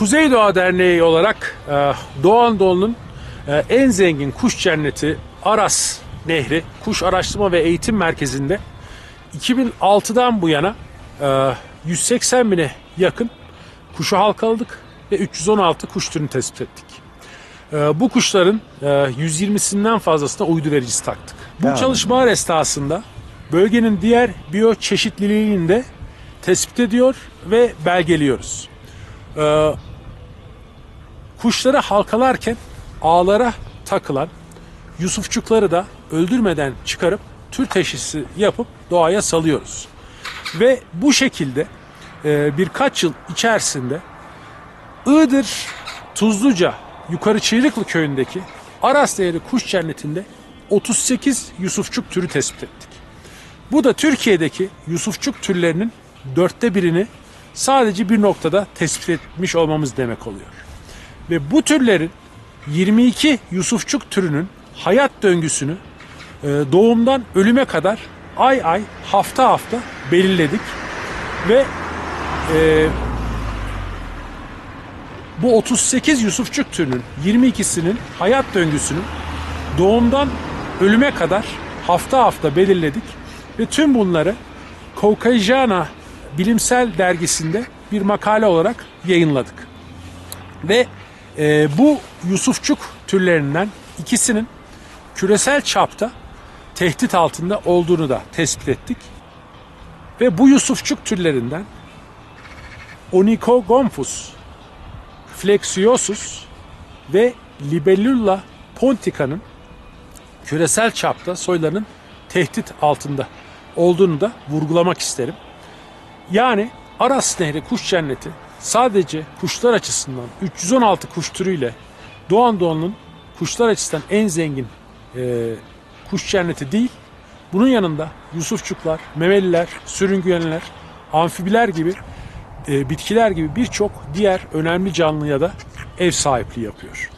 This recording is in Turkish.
Kuzey Doğa Derneği olarak e, Doğu Anadolu'nun e, en zengin kuş cenneti Aras Nehri Kuş Araştırma ve Eğitim Merkezi'nde 2006'dan bu yana e, 180 bine yakın kuşu halkaladık ve 316 kuş türünü tespit ettik. E, bu kuşların e, 120'sinden fazlasına uydu vericisi taktık. Bu Yani. çalışmalar esnasında bölgenin diğer biyoçeşitliliğini de tespit ediyor ve belgeliyoruz. E, kuşları halkalarken ağlara takılan yusufçukları da öldürmeden çıkarıp tür teşhisi yapıp doğaya salıyoruz. Ve bu şekilde e, birkaç yıl içerisinde Iğdır Tuzluca Yukarı Çığlıklı köyündeki Aras Değeri Kuş Cenneti'nde 38 yusufçuk türü tespit ettik. Bu da Türkiye'deki yusufçuk türlerinin dörtte birini sadece bir noktada tespit etmiş olmamız demek oluyor. Ve bu türlerin 22 yusufçuk türünün hayat döngüsünü e, doğumdan ölüme kadar ay ay hafta hafta belirledik. Ve e, bu 38 yusufçuk türünün 22'sinin hayat döngüsünün doğumdan ölüme kadar hafta hafta belirledik ve tüm bunları Caucasiana bilimsel dergisinde bir makale olarak yayınladık. Ve e, bu Yusufçuk türlerinden ikisinin küresel çapta tehdit altında olduğunu da tespit ettik. Ve bu Yusufçuk türlerinden Onychogomphus flexiosus ve Libellula pontica'nın küresel çapta soylarının tehdit altında olduğunu da vurgulamak isterim. Yani Aras Nehri Kuş Cenneti sadece kuşlar açısından 316 kuş türüyle Doğu Anadolu'nun kuşlar açısından en zengin e, kuş cenneti değil. Bunun yanında yusufçuklar, memeliler, sürüngenler, amfibiler gibi e, bitkiler gibi birçok diğer önemli canlıya da ev sahipliği yapıyor.